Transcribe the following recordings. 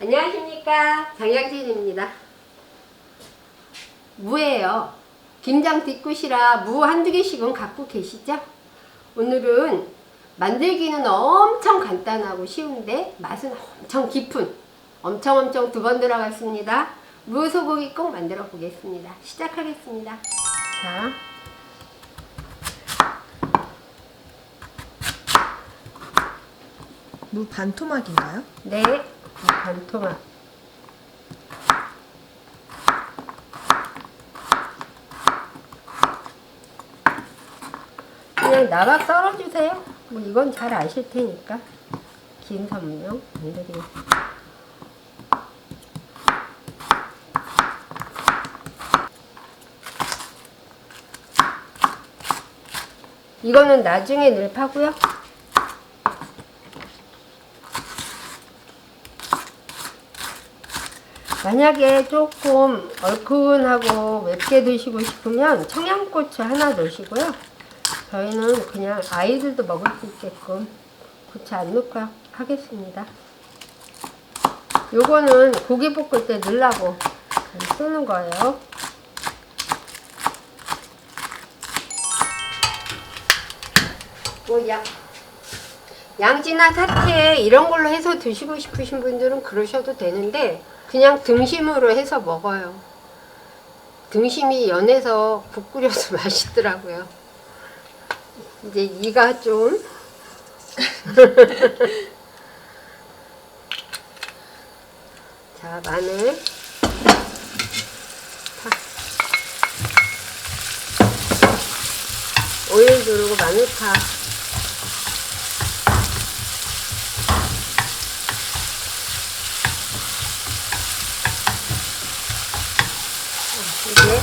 안녕하십니까. 장영진입니다. 무예요. 김장 뒷굿이라 무 한두 개씩은 갖고 계시죠? 오늘은 만들기는 엄청 간단하고 쉬운데 맛은 엄청 깊은 엄청 엄청 두 번 들어갔습니다. 무 소고기 꼭 만들어 보겠습니다. 시작하겠습니다. 자. 무 반토막인가요? 네, 반 토막. 그냥 나가 썰어주세요. 뭐 이건 잘 아실 테니까. 긴 설명 안 드리겠습니다. 이거는 나중에 늘 파고요. 만약에 조금 얼큰하고 맵게 드시고 싶으면 청양고추 하나 넣으시고요. 저희는 그냥 아이들도 먹을 수 있게끔 고추 안 넣고 하- 하겠습니다. 요거는 고기 볶을 때 넣으려고 쓰는 거예요. 뭐 양, 양지나 사태 이런 걸로 해서 드시고 싶으신 분들은 그러셔도 되는데 그냥 등심으로 해서 먹어요. 등심이 연해서 국 끓여서 맛있더라고요. 이제 이가 좀 자, 마늘 파. 오일 두르고 마늘 파 이제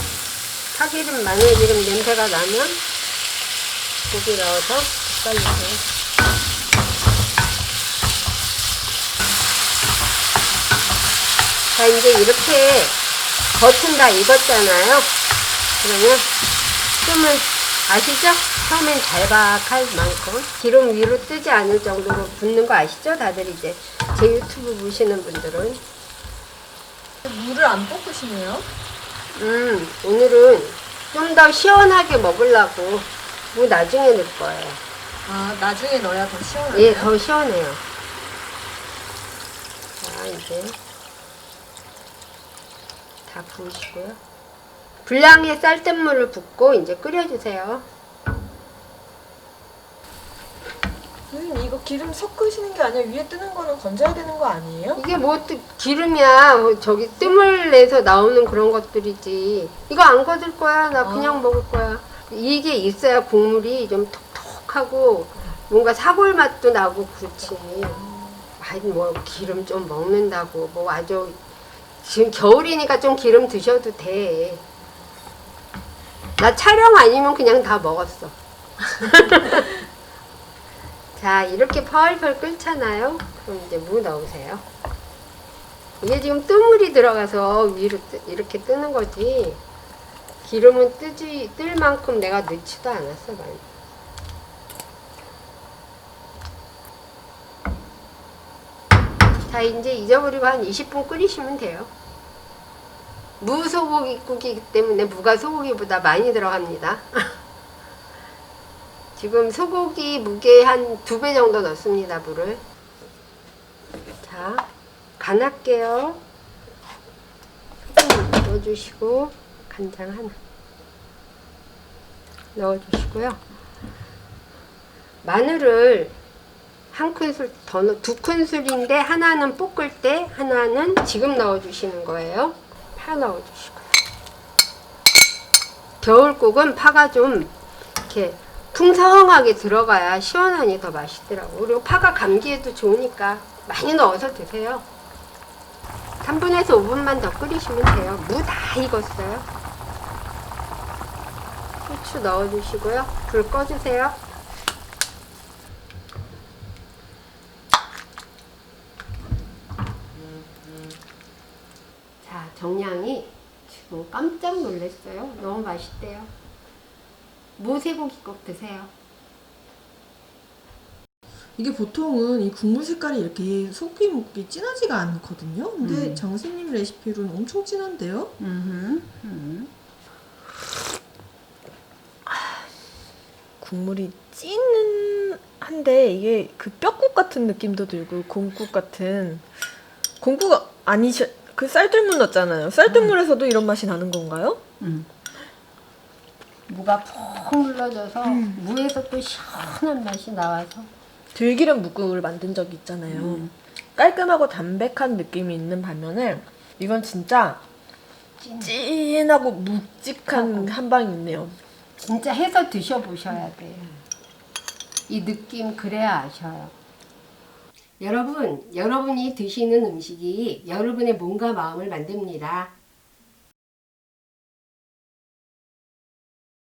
파기름, 마늘기름 냄새가 나면 고기 넣어서 볶아주세요. 자, 이제 이렇게 겉은 다 익었잖아요. 그러면 뜸을 아시죠? 처음엔 잘박할 만큼 기름 위로 뜨지 않을 정도로 붓는 거 아시죠? 다들 이제 제 유튜브 보시는 분들은 무를 안 볶으시네요. 음, 오늘은 좀 더 시원하게 먹으려고 무 나중에 넣을 거예요. 아 나중에 넣어야 더 시원하네요. 예, 더 시원해요. 자, 이제 다 부으시고요. 불량의 쌀뜨물을 붓고 이제 끓여주세요. 선생님 이거 기름 섞으시는 게 아니라 위에 뜨는 거는 건져야 되는 거 아니에요? 이게 뭐또 기름이야. 뭐 저기 뜸을 내서 나오는 그런 것들이지. 이거 안 거들 거야. 나 그냥 어. 먹을 거야. 이게 있어야 국물이 좀 톡톡하고 뭔가 사골 맛도 나고 그렇지. 아이 뭐 기름 좀 먹는다고 뭐 아주 지금 겨울이니까 좀 기름 드셔도 돼. 나 촬영 아니면 그냥 다 먹었어. 자, 이렇게 펄펄 끓잖아요. 그럼 이제 무 넣으세요. 이게 지금 뜨물이 들어가서 위로 뜨- 이렇게 뜨는 거지. 기름은 뜨지, 뜰 만큼 내가 넣지도 않았어, 많이. 자, 이제 잊어버리고 한 20분 끓이시면 돼요. 무소고기국이기 때문에 무가 소고기보다 많이 들어갑니다. 지금 소고기 무게 한 두 배 정도 넣습니다, 물을. 자, 간 할게요. 소금 넣어주시고, 간장 하나. 넣어주시고요. 마늘을 한 큰술 더 넣, 두 큰술인데 하나는 볶을 때 하나는 지금 넣어주시는 거예요. 파 넣어주시고요. 겨울국은 파가 좀 이렇게 풍성하게 들어가야 시원하니 더 맛있더라고. 그리고 파가 감기에도 좋으니까 많이 넣어서 드세요. 3분에서 5분만 더 끓이시면 돼요. 무 다 익었어요. 후추 넣어주시고요. 불 꺼주세요. 자, 정량이 지금 깜짝 놀랐어요. 너무 맛있대요. 무쇠고기 꼭 드세요. 이게 보통은 이 국물 색깔이 이렇게 속이 먹기 진하지가 않거든요. 근데 음. 정수님 레시피로는 엄청 진한데요? 음. 음. 국물이 찐은 한데 이게 그 뼈국 같은 느낌도 들고 곰국 같은 곰국 아니셔 그 쌀뜨물 넣었잖아요. 쌀뜨물에서도 이런 맛이 나는 건가요? 음. 무가 푹 눌러져서 무에서 또 시원한 맛이 나와서 들기름 묵국을 만든 적이 있잖아요. 음. 깔끔하고 담백한 느낌이 있는 반면에 이건 진짜 찐. 찐하고 묵직한 한 방이 있네요. 진짜 해서 드셔보셔야 돼요. 이 느낌 그래야 아셔요. 여러분, 여러분이 드시는 음식이 여러분의 몸과 마음을 만듭니다.